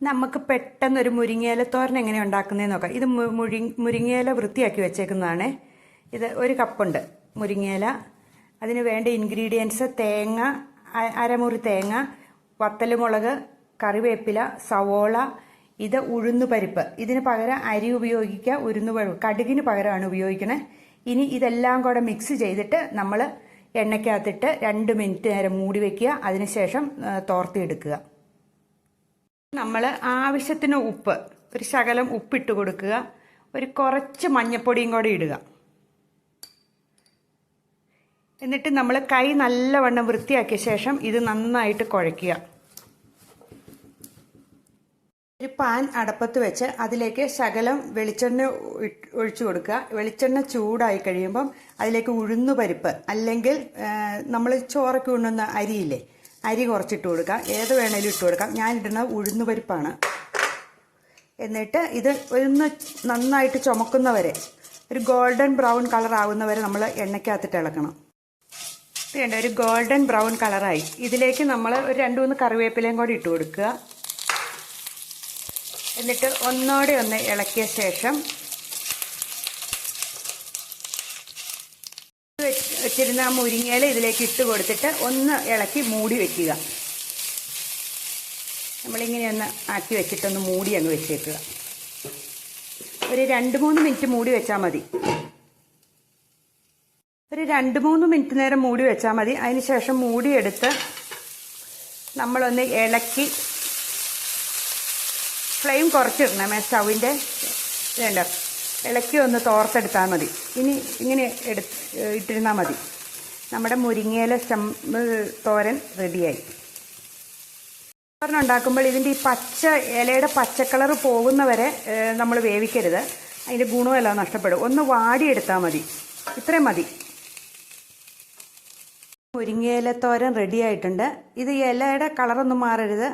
നമുക്ക് പെട്ടെന്ന് ഒരു മുരിങ്ങയില തോരൻ എങ്ങനെ ഉണ്ടാക്കുന്നതെന്ന് നോക്കാം. ഇത് മുരി മുരിങ്ങയില വൃത്തിയാക്കി വെച്ചേക്കുന്നതാണ്. ഇത് ഒരു കപ്പുണ്ട് മുരിങ്ങയില. അതിന് വേണ്ട ഇൻഗ്രീഡിയൻസ് തേങ്ങ അരമുറി തേങ്ങ വത്തലുമുളക് കറിവേപ്പില സവോള ഇത് ഉഴുന്നു പരിപ്പ്. ഇതിന് പകരം അരി ഉപയോഗിക്കുക ഉഴുന്നു പരിപ്പ് കടുകിന് പകരമാണ് ഉപയോഗിക്കണേ ഇനി ഇതെല്ലാം കൂടെ മിക്സ് ചെയ്തിട്ട് നമ്മൾ എണ്ണയ്ക്കകത്തിട്ട് രണ്ട് മിനിറ്റ് നേരം മൂടി വയ്ക്കുക അതിനുശേഷം തോർത്തിയെടുക്കുക നമ്മൾ ആവശ്യത്തിന് ഉപ്പ് ഒരു ശകലം ഉപ്പിട്ട് കൊടുക്കുക. ഒരു കുറച്ച് മഞ്ഞപ്പൊടിയും കൂടെ ഇടുക. എന്നിട്ട് നമ്മൾ കൈ നല്ലവണ്ണം വൃത്തിയാക്കിയ ശേഷം ഇത് നന്നായിട്ട് കുഴയ്ക്കുക. ഒരു പാൻ അടപ്പത്ത് വെച്ച് അതിലേക്ക് ശകലം വെളിച്ചെണ്ണ ഒഴിച്ചു കൊടുക്കുക. വെളിച്ചെണ്ണ ചൂടായി കഴിയുമ്പം അതിലേക്ക് ഉഴുന്നു പരിപ്പ് അല്ലെങ്കിൽ നമ്മൾ ചോറൊക്കെ ഉണ്ണുന്ന അരിയില്ലേ അരി കുറച്ചിട്ട് കൊടുക്കാം. ഏത് വേണേലും ഇട്ട് കൊടുക്കാം. ഞാൻ ഇടുന്നത് ഉഴുന്നു പരിപ്പാണ്. എന്നിട്ട് ഇത് ഒന്ന് നന്നായിട്ട് ചുമക്കുന്നവരെ ഒരു ഗോൾഡൻ ബ്രൗൺ കളർ ആവുന്നവരെ നമ്മൾ എണ്ണയ്ക്കകത്തിട്ട് ഇളക്കണം. വേണ്ട ഒരു ഗോൾഡൻ ബ്രൗൺ കളറായി. ഇതിലേക്ക് നമ്മൾ ഒരു രണ്ട് മൂന്ന് കറിവേപ്പിലയും കൂടി ഇട്ട് കൊടുക്കുക. എന്നിട്ട് ഒന്നോടെ ഒന്ന് ഇളക്കിയ ശേഷം വെച്ച് വെച്ചിരുന്ന ആ മുരിങ്ങയില ഇതിലേക്ക് ഇട്ട് കൊടുത്തിട്ട് ഒന്ന് ഇളക്കി മൂടി വെക്കുക. നമ്മളിങ്ങനെ ഒന്ന് ആക്കി വെച്ചിട്ടൊന്ന് മൂടി അങ്ങ് വെച്ചേക്കുക. ഒരു രണ്ട് മൂന്ന് മിനിറ്റ് മൂടി വെച്ചാൽ മതി. ഒരു രണ്ട് മൂന്ന് മിനിറ്റ് നേരം മൂടി വെച്ചാൽ മതി. അതിന് ശേഷം മൂടിയെടുത്ത് നമ്മളൊന്ന് ഇളക്കി ഫ്ലെയിം കുറച്ചിടണമേ സ്റ്റൗവിന്റെ വേണ്ട ഇളക്കി ഒന്ന് തോർത്തെടുത്താൽ മതി. ഇനി ഇങ്ങനെ എടു ഇട്ടിരുന്നാൽ മതി. നമ്മുടെ മുരിങ്ങയില ചമ്മ തോരൻ റെഡിയായി. തോരൻ ഉണ്ടാക്കുമ്പോൾ ഇതിന്റെ ഈ പച്ച ഇലയുടെ പച്ചക്കളർ പോകുന്നവരെ നമ്മൾ വേവിക്കരുത്. അതിന്റെ ഗുണമെല്ലാം നഷ്ടപ്പെടും. ഒന്ന് വാടിയെടുത്താൽ മതി. ഇത്രയും മതി. മുരിങ്ങയില തോരൻ റെഡിയായിട്ടുണ്ട്. ഇത് ഇലയുടെ കളറൊന്നും മാറരുത്.